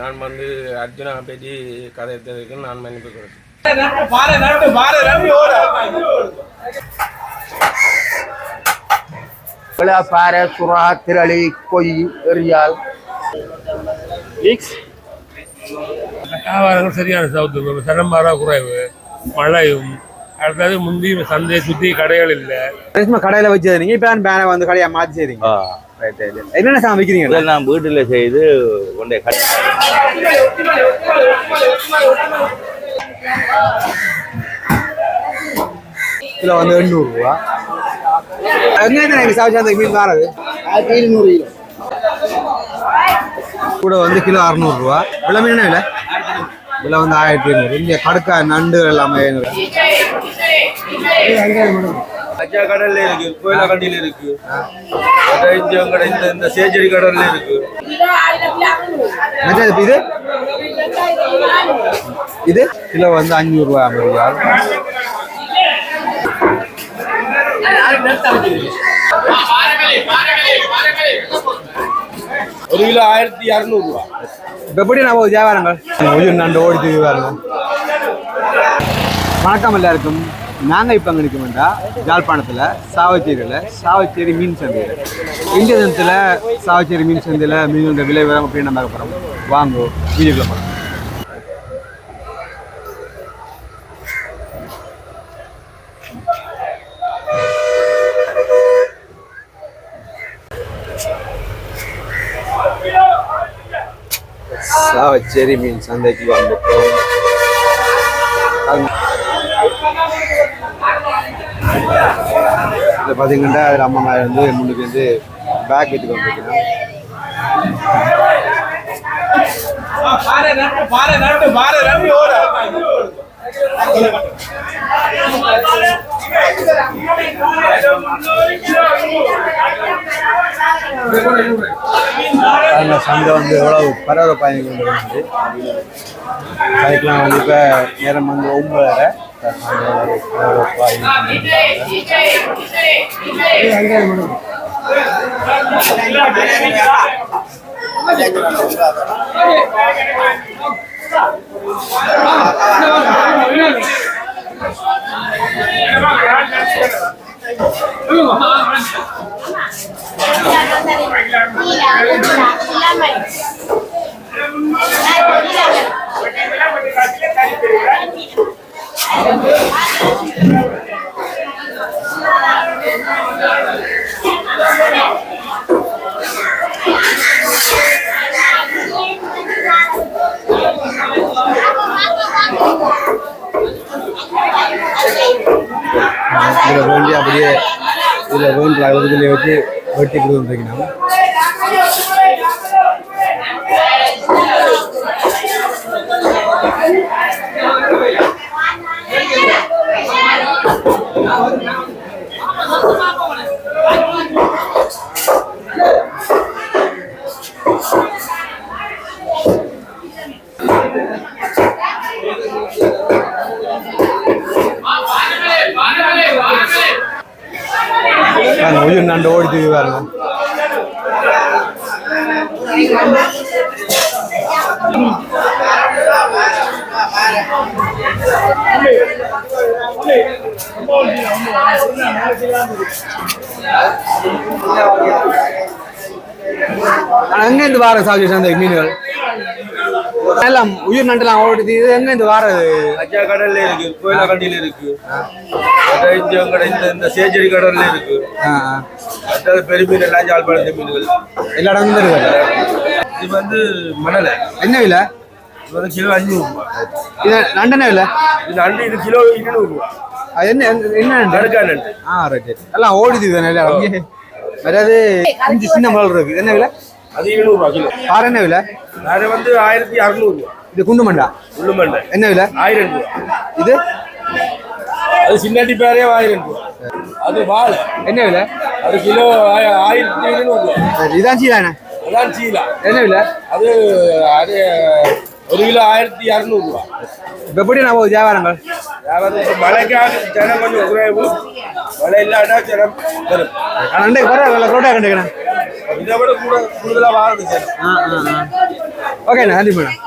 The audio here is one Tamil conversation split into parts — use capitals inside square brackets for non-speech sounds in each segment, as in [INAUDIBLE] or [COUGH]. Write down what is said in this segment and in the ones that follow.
நான் வந்து அர்ஜுனா பற்றி கதை எடுத்ததுக்கு நான் மன்னிப்பு கொடுத்தேன் பாறை சுறா திரளி கொய் எரியால் வியாபாரங்கள் சரியான சவுத்து சனம்பாரா குறைவு மழையும் அடுத்தது முந்தி சந்தையை சுற்றி கடைகள் இல்லை. கடையில வச்சது நீங்க இப்ப பேனை வந்து கடையா மாத்தி செய்றீங்க. என்னென்ன சாமி விற்கிறீங்க இதை நான் வீட்டில் செய்து கொண்டே கட் கிலோ வந்து எண்ணூறு ரூபா எங்க எனக்கு சாவிச்சாந்த மீன் வாரது இருநூறு கிலோ. கூட வந்து கிலோ அறுநூறு ரூபா விலை மீன் என்ன விலை? விலை வந்து ஆயிரத்தி ஐநூறு. இங்க கடுக்கா நண்டு எல்லாமே ஐநூறு அஜா கடல்ல இருக்கு கோயிலா கண்டியில இருக்கு இந்த இந்த சேச்சரி கடல்ல இருக்கு இது? இது? கிலோ வந்து அஞ்சூறு ரூபா ஐம்பது ரூபா ஒரு கிலோ ஆயிரத்தி இரநூறு ரூபா இப்ப எப்படி நம்ம வியாபாரங்கள்? உயிர் நண்டு ஓடித்து வியாபாரங்கள் வணக்கம் எல்லாருக்கும். நாங்கள் இப்போ அங்கே நிற்கோம்டா யாழ்ப்பாணத்தில் சாவச்சேரியில். சாவச்சேரி மீன் சந்தையில். இந்திய தினத்தில் சாவச்சேரி மீன் சந்தையில் மீனோட விலை வரும் அப்படின்னு நம்ம போகிறோம் வாங்கோ வீடியோக்குள்ள போகிறோம் சாவச்சேரி மீன் சந்தைக்கு வந்துட்டோம் இதில் பார்த்தீங்கன்னா அதில் அம்மா மேலே வந்து முன்னுக்கு வந்து பேக் எடுத்து வந்துருக்கேன் அந்த சந்தை வந்து எவ்வளவு பரபரப்பாக பயணிகள் வந்து அதுக்கெல்லாம் வந்து இப்போ நேரம் வந்து ஒன்பதரை. ファイナル。வேண்டி வச்சு வெட்டி கொடுத்துருக்கணும் உயிர் நண்டு ஓடித்து பாருங்க ஆனா எங்க இருந்து வார சாஜி அந்த மீன்கள்? எல்லாம் உயிர் நண்டுலாம் ஓடுது. இது எங்க இருந்து வாரது அஜா கடல்ல இருக்கு. கோயிலா கண்டியில இருக்கு இந்த சேச்சரி கடல்ல இருக்கு. ஆ. அடுத்தது பெருமீன் எல்லாம் ஜாழ்ப்பாணத்து மீன்கள். எல்லா இடமும் இருக்கு. இது வந்து மணலை. என்ன விலை? இது கிலோ அஞ்சூறு இது நண்டு என்ன விலை? இது நண்டு இது கிலோ இருநூறு ரூபா. என்ன என்ன- என்ன நண்டு? ஆ ரைட் எல்லாம் ஓடுது எல்லாம் அப்படியே அதாவது சின்ன மலர் இருக்கு. இது என்ன விலை? அது ரூபா கிலோ. பாறை என்ன விலை? அது வந்து ஆயிரத்தி அறுநூறு இது குண்டு மண்டா? உள்ளு மண்டை. என்ன விலை? ஆயிரம் ரூபா. இது? அது சின்னாட்டி பேரே ஆயிரம் ரூபா. அது வாழை என்ன விலை? அது கிலோ ஆய- ஆயிரத்தி ரூபா. சரி, இதான் சீதானே அதான் சீலா. என்ன விலை? அது அது ஒரு கிலோ ஆயிரத்தி இரநூறு ரூபா. இப்போ எப்படி நம்ம வியாபாரங்கள்? அதாவது இப்போ மழைக்காக ஜனம் கொஞ்சம் குறைவு மழை இல்லாட்டா ஜனம் வரும். நண்டை குறை விலை ரோட்டா கண்டுக்கிறேன். இதை விட கூட கூடுதலாக வாங்குது ஜனம் ஆ ஆ ஆ. ஓகே நன்றி மேடம்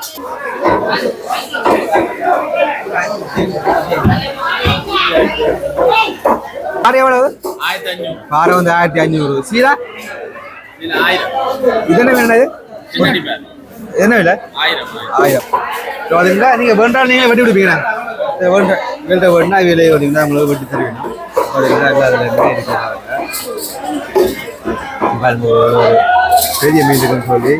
பாறை எவ்வளவு? பாறை வந்து ஆயிரத்தி அஞ்சூறு சீரா இது என்ன வேணும் இது என்ன விலை? ஆயிரம். ஸோ அதுங்களா நீங்கள் வேண்டாம் நீங்கள் வெட்டி விடுப்பீங்கண்ணா சரி, வேண்டாம் வேண்ட வேணும்னா விலை வந்தீங்கன்னா உங்களுக்கு வெட்டி தருவீங்க அதுங்களா என்ன இருக்கிறாங்க பாருங்க, ஒரு பெரிய மீன் இருக்குன்னு சொல்லி.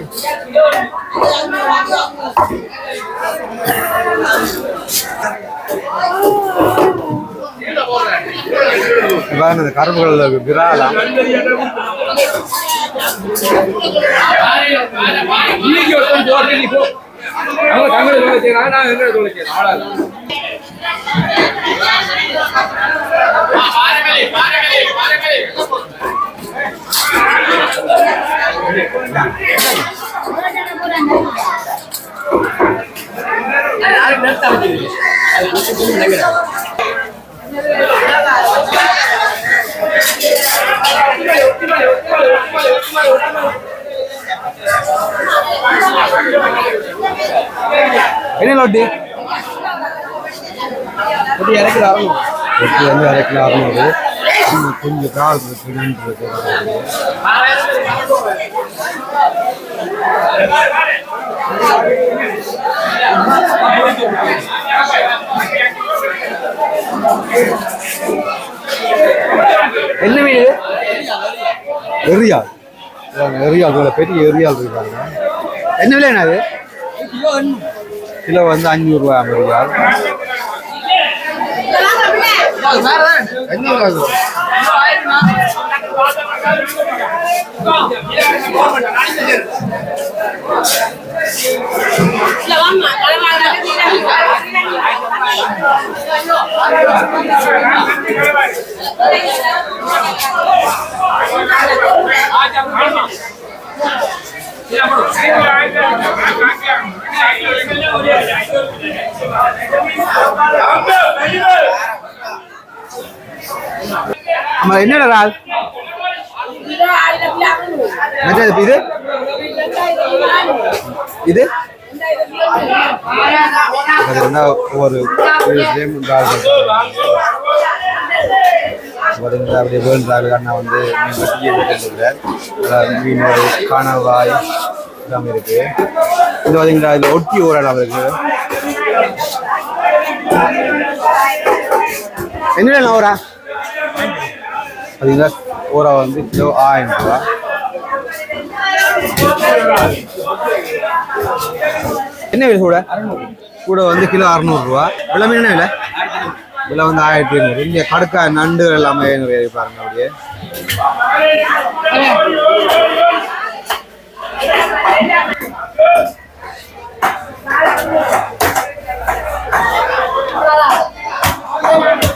பாருங்க இந்த கரும்புகளில் விராலாம் இன்னைக்கு ஒருத்தன் போட்டு என்ன லொட்டி லொட்டி இறக்கல அறநூறு லொட்டி வந்து இறக்கல அறநூறு இன்னும் கொஞ்சம் கால் இருக்கு நண்டு இருக்கு என்ன மீன்? எரியால் எரியால் இவ்வளோ பெரிய எரியால் இருக்காங்க. என்ன விலைண்ணா அது கிலோ வந்து அஞ்சூறுரூவா எரியால் என்ன விலை அது? ஆமா என்னடா இது இது ஒவ்வொரு ஒரு இந்த அண்ணா வந்து மீன் வெட்டியே விட்டுருக்கிறார் அதாவது காணவாய் எல்லாமே இருக்கு இது பார்த்தீங்களா இதில் ஒட்டி ஒரு இடம் இருக்கு என்ன ஓரா பார்த்தீங்களா ஓரா வந்து கிலோ ஆயிரம் ரூபா. என்ன விலை கூட? கூட வந்து கிலோ அறநூறுரூவா விலை மீன் என்ன விலை? விலை வந்து ஆயிரத்தி ஐநூறு. இங்கே கடுக்கா நண்டு எல்லாமே நிறைய பாருங்க அப்படியே. கூட விளம்பி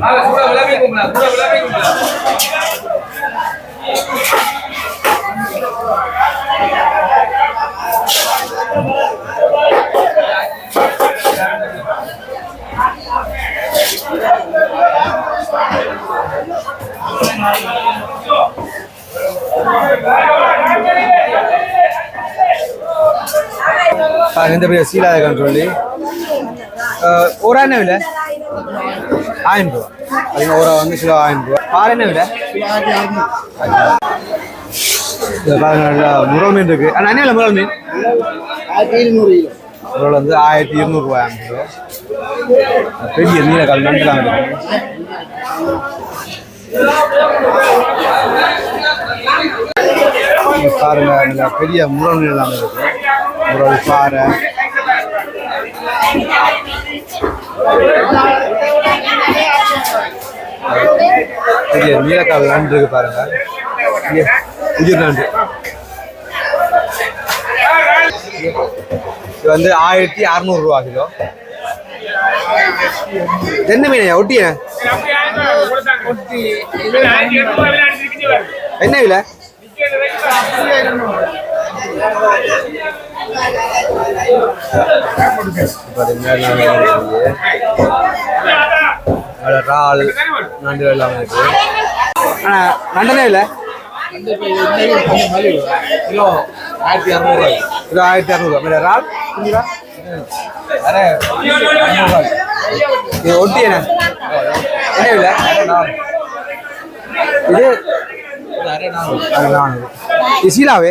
கும்பலா கூட விளம்பி கும்பலா பாருங்க, இந்த பெரிய சீலாதகன்னு சொல்லி. ஒரு என்ன விலை ஆயிரம் ரூபா பார்த்தீங்கன்னா ஒரு வந்து கிலோ ஆயிரம் ரூபா பாறை என்ன விலை? பாருங்க முரல் மீன் இருக்கு. ஆனால் என்ன முரல் மீன்? முரல் வந்து ஆயிரத்தி இருநூறுவா கிலோ பெரிய நீலக்கால் நண்டுலாம் இருக்கு. பாருங்க நல்லா பெரிய முரல் எல்லாம் இருக்கு. முரல் பாறை. பெரிய நீலக்கால் நண்டு இருக்கு பாருங்க. உயிர் நண்டு. இது வந்து ஆயிரத்தி அறநூறுவா கிலோ. என்ன மீன் ஒட்டிய? என்ன விலை? இறால் நண்டு எல்லாம் இருக்கு ஆனா நண்டனே இல்லை கிலோ ஆயிரத்தி இரநூறுவா இது ஆயிரத்தி இரநூறுவா இறால் இது ஒட்டி என்ன? என்ன விலை? இது அரை நானூறு இது சீலாவே?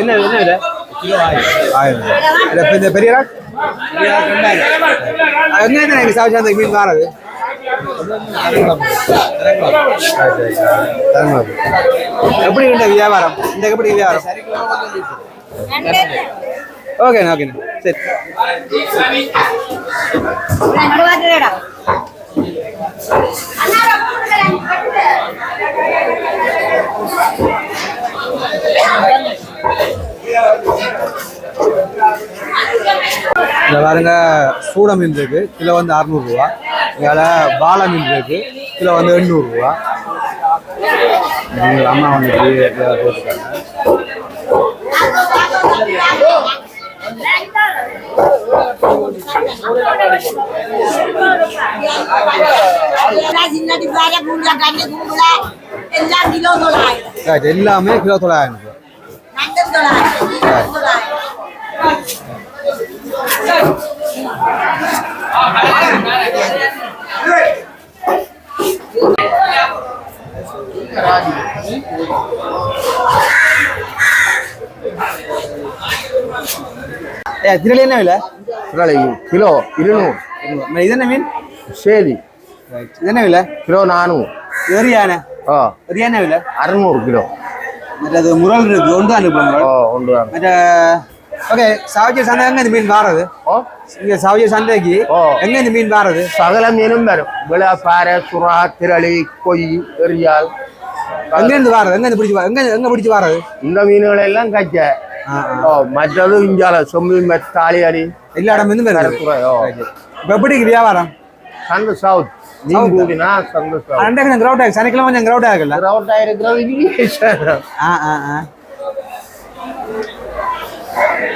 என்ன என்ன விலை? ஆயிரம். இல்ல, இந்த பெரிய இறால்? எங்கே எனக்கு சாப்பிச்சு அந்த மீன் மாறது எப்படி இந்த வியாபாரம்? இந்த எப்படி வியாபாரம்? ஓகேண்ணா ஓகேண்ணா சரி. இதில் பாருங்க சூட மீன் இருக்கு. கிலோ வந்து அறுநூறுவா இதில் பாலை மீன் இருக்கு. கிலோ வந்து எண்ணூறுரூவா அம்மா வந்து போட்டுருக்காங்க சின்னடி பேர பூண்டா கண்ணி கும்பல எல்லாம் கிலோ தொள்ளாயிரம் Right, எல்லாமே திரளி என்ன விலை? கிலோ இருநூறு. இது என்ன மீன்? சேதி இது என்ன விலை? கிலோ நானூறு. எரியானே ஓ எரியான விலை? அறுநூறு கிலோ. மற்றது முரல் இருக்கு ஒன்று அனுப்பும் ஓ ஒன்று தான். மற்ற ஓகே சாவச்சி சந்தை எங்க இந்த மீன் வாரது? ஓ இங்க சாவச்சி சந்தைக்கு ஓ. எங்க இந்த மீன் வாரது? சகல மீனும் வரும். விளை பாறை சுறா திரளி கொய் எரியால். எங்க இருந்து வாரது? எங்க இருந்து பிடிச்சி எங்க எங்க பிடிச்சி வாரது? இந்த மீன்கள் எல்லாம் கச்ச. ஆ, ஆ. மற்றது இஞ்சால சொம்பு மெத்தாளி அடி எல்லா இடம் இருந்து இப்ப எப்படி வியாபாரம் சந்து சவுத் கிரௌட் ஆகுது சனிக்கிழமை கொஞ்சம் கிரௌட் இருக்கிறது இல்லையே சார். ஆ ஆ ஆ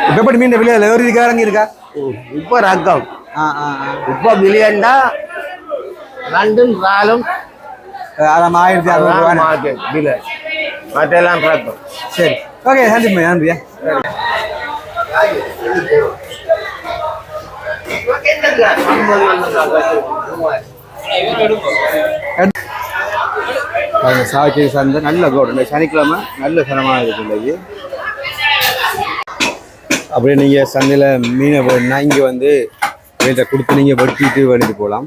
இப்ப எப்படி மீன் விலை ஒரு இதுக்கு இறங்கி இருக்கா இப்ப ரக்கம் இப்ப பில்லியன்டா லண்டன் ராலும் ஆயிரத்தி அறுநூறு பில்லை மற்றெல்லாம் ரக்கம் சரி ஓகே நன்றி நன்றியா சாக்கி சந்தை நல்ல கோடு. சனிக்கிழமை நல்ல சனமாக இருக்கு இன்னைக்கு அப்படியே நீங்கள் சந்தையில் மீனை வேணும்னா இங்கே வந்து ரேட்டை கொடுத்து நீங்கள் வெட்டிட்டு வேண்டிட்டு போகலாம்.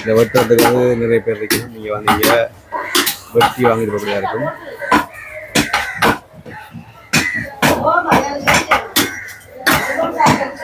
இந்த வெட்டுறதுக்கு வந்து நிறைய பேர் இருக்கணும் நீங்கள் வந்து இங்கே வெட்டி வாங்கிட்டு போகிறதா இருக்கும்.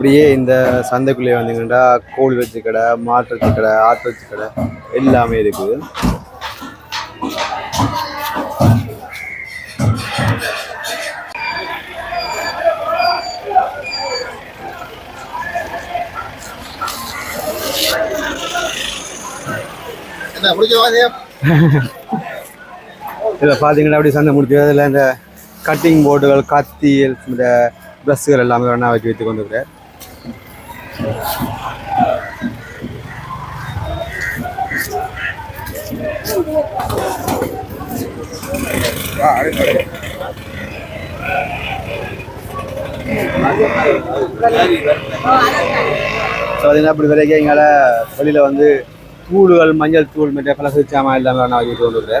அப்படியே இந்த சந்தைக்குள்ளே வந்தீங்கன்னா கோழி வச்சு கடை மாட்டு வச்சு கடை ஆட்டு வச்சு கடை எல்லாமே இருக்குது. [LAUGHS] இதில் பார்த்தீங்கன்னா அப்படி சந்தை முடிச்சு அதில் இந்த கட்டிங் போர்டுகள் கத்தி இந்த ப்ரஷ்கள் எல்லாமே ஒன்றா வச்சு வைத்து கொண்டு ஸோ அது என்ன வரைக்கும் எங்களை வெளியில் வந்து தூள்கள் மஞ்சள் தூள் மற்ற பழசு சாமான் எல்லாமே நான் வாங்கிட்டு கொண்டு [LAUGHS]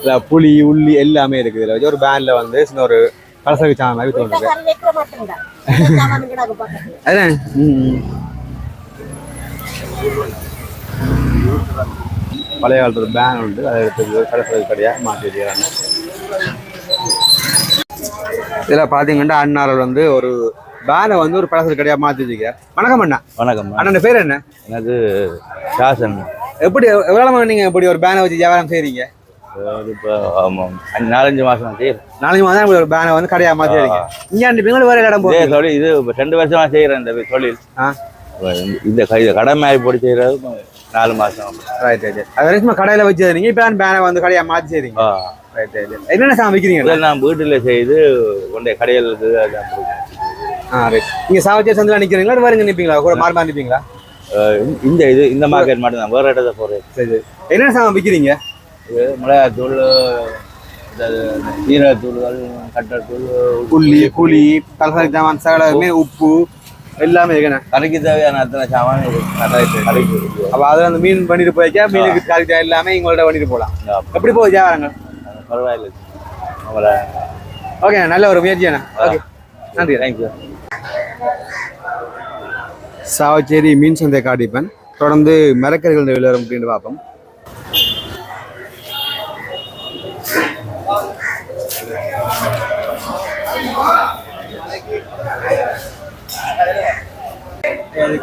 இல்லை புளி உள்ளி எல்லாமே இருக்குது இதில். வச்சு ஒரு பேனில் வந்து சின்ன ஒரு பலசகு சாமான் மாதிரி இந்த தோணுது அதான்? ம். பழைய காலத்து பேன் உண்டு. அதை எடுத்து பலசகு கடையாக மாற்றி வச்சுக்கிறாங்க. இதில் பார்த்தீங்கன்னா அண்ணாவில் வந்து ஒரு பேனை வந்து ஒரு பலசகு கடையாக மாற்றி வச்சுக்கிறார் வணக்கம் அண்ணா. வணக்கம் அண்ணன் பேர் என்ன? எனக்கு சாசன். எப்படி எவ்வளோ நீங்கள் இப்படி ஒரு பேனை வச்சு வியாபாரம் செய்கிறீங்க இப்போ நாலஞ்சு மாதம் செய்கிறேன் நாலஞ்சு மாதம் இப்படி ஒரு பேனை வந்து கடையாக மாற்றி வைங்க இங்கே வேறு இடம் போகுது. தொழில் இது ரெண்டு வருஷமா செய்கிறேன் இந்த தொழில். ஆ. இந்த கடை மாதிரி போட்டு செய்கிறது இப்ப நாலு மாதம் ரைட் ரைட் அது வரைக்கும் கடையில் வச்சு நீங்க இப்போ பேனை வந்து கடையாக மாற்றி செய்றீங்க. ரைட் ரைட் என்னென்ன சாமி விற்கிறீங்க நான் வீட்டில் செய்து அதான் கொடுப்பேன். ஆ ரைட் நீங்கள் சாவச்சே சந்தில் நிற்கிறீங்களா இல்லை வேறுங்க நிற்பீங்களா கூட மாறி மாறி நிற்பீங்களா இந்த- இது இந்த மார்க்கெட் மட்டும் தான் வேறு இடத்த போகிறேன் சரி என்னென்ன சாமி விற்கிறீங்க மிளகாத்தூள் இந்த சீரகத்தூள்கள் கட்டத்தூள் புள்ளி புளி தலசாரி சாமான் சகலமே உப்பு. எல்லாமே இருக்கணும் கறிக்கு தேவையான அத்தனை சாமான் இருக்கு. அப்போ அதில் அந்த மீன் பண்ணிட்டு போய்க்கா மீனுக்கு கறி எல்லாமே எங்கள்ட்ட பண்ணிட்டு போகலாம் எப்படி போகுது வியாபாரங்கள்? பரவாயில்லை. அவங்கள ஓகே நல்ல ஒரு முயற்சி அண்ணா ஓகே நன்றி. தேங்க்யூ சாவச்சேரி மீன் சந்தை காட்டிப்பேன். தொடர்ந்து மரக்கறிகள் விளையாடும் அப்படின்னு பார்ப்போம்.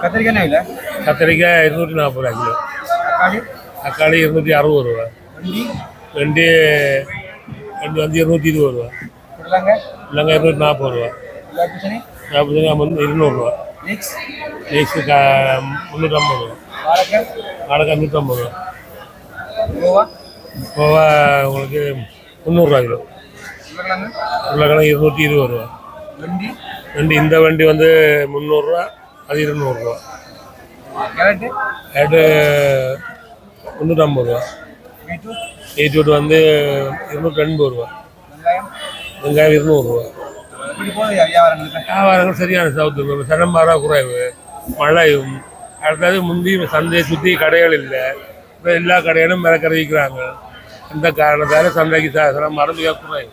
கத்திரிக்காய் இல்லை கத்திரிக்காய் இருநூற்றி நாற்பது ரூபா கிலோ தக்காளி இருநூற்றி அறுபது ரூபா. வெண்டி? வெண்டி வந்து இருநூற்றி இருபது ரூபா. இல்லைங்க இருநூற்றி நாற்பது ரூபா. நாற்பது வந்து இருநூறுவா நெக்ஸ்ட்? க முந்நூற்றம்பது ரூபா. வாழைக்காய்? நூற்றம்பது ரூபா. கோவா? உங்களுக்கு முந்நூறுரூவா கிலோ. உருளைக்கிழங்கு? இருநூற்றி இருபது ரூபா. வண்டி? இந்த வண்டி வந்து முந்நூறுரூவா அது இருநூறுவா ரேட்டு முந்நூற்றம்பது ரூபா பீட்ரூட் வந்து இருநூற்றி எண்பது ரூபா வெங்காயம் இருநூறுவா வியாபாரங்கள் சரியான சவுத்து சனம்பாரா குறைவு. மழையும் அடுத்தது முந்தி சந்தையை சுற்றி கடைகள் இல்லை. இப்போ எல்லா கடையிலும் மிளக்கறி விற்கிறாங்க. அந்த காரணத்தால் சந்தைக்கு ச- சனம்பாரம் மிக குறைவு.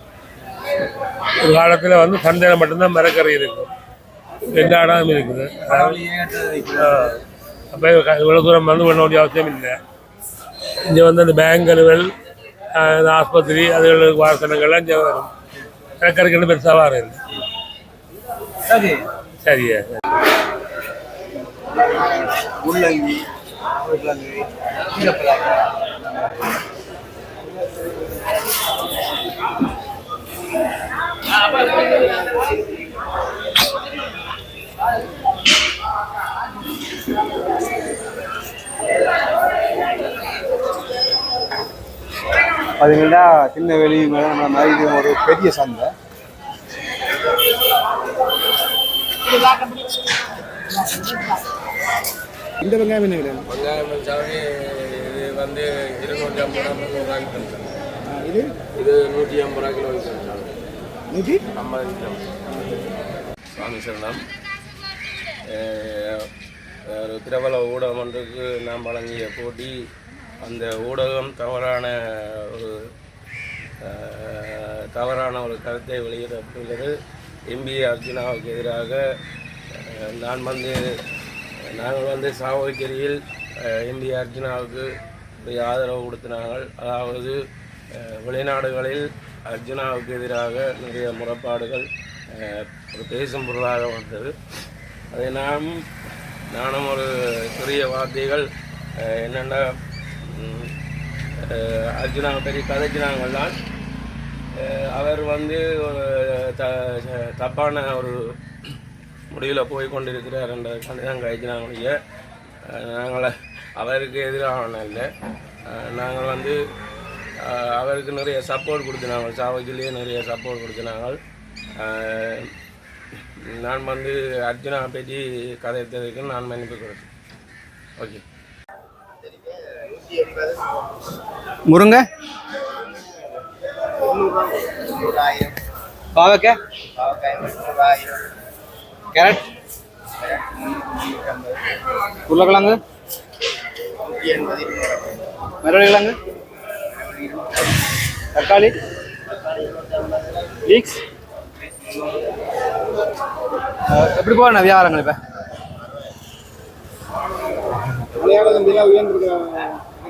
ஒரு காலத்தில் வந்து சந்தையில் மட்டும்தான் மிளக்கறி இருக்கும். எல்லா இடமும் இருக்குது. அப்போ இவ்வளோ தூரம் வந்து பண்ண வேண்டிய அவசியம் இல்லை. இங்கே வந்து அந்த பேங்குகள் இந்த ஆஸ்பத்திரி அதுகளுக்கு வாசனங்கள்லாம் இங்கே வரும். மிளக்கறிக்கு பெருசாக வர இல்லை சரியா முள்ளங்கி உருளைக்கிழங்கு, பார்த்தீங்கன்னா திருநெல்வேலி மேலே நம்ம மாதிரி ஒரு பெரிய சந்தை. இந்த வெங்காயம் என்ன சாமி இது வந்து இருநூற்றி ஐம்பது ரூபா முந்நூறுரூவாய்க்கு இது? இது நூற்றி ஐம்பது ரூபா கிலோ நூற்றி ஐம்பது கிலோ சுவாமி சரணம். ஒரு பிரபல ஊடகம் ஒன்றுக்கு நாம் வழங்கிய போட்டி அந்த ஊடகம் தவறான ஒரு தவறான ஒரு கருத்தை வெளியிடப்பட்டுள்ளது எம்பி அர்ஜுனாவுக்கு எதிராக நான் வந்து நாங்கள் வந்து சாவகரியில் எம்பி அர்ஜுனாவுக்கு ஆதரவு கொடுத்தினார்கள் அதாவது வெளிநாடுகளில் அர்ஜுனாவுக்கு எதிராக நிறைய முறைப்பாடுகள் ஒரு பேசும் பொருளாக வந்தது. அதை நாம் நானும் ஒரு சிறிய வார்த்தைகள் என்னென்ன அர்ஜுனா பெரிய கதைச்சினாங்கள் தான். அவர் வந்து த தப்பான ஒரு முடிவில் போய் கொண்டிருக்கிறார் என்ற கணிதம் கைஜினாவுடைய நாங்கள் அவருக்கு எதிரான இல்லை. நாங்கள் வந்து அவருக்கு நிறைய சப்போர்ட் கொடுத்தினாங்க சாவகிலேயே நிறைய சப்போர்ட் கொடுத்தினாங்க நான் வந்து அர்ஜுனா பற்றி கதைத்ததுக்கு நான் மன்னிப்பு கொடுத்தேன். ஓகே முருங்கை? பாவக்காய் கேரட்? உருளைக்கிழங்கு? மரவள்ளி கிழங்கு தக்காளி? லீக்ஸ் எப்படி போகணும் வியாபாரங்கள் இப்போ?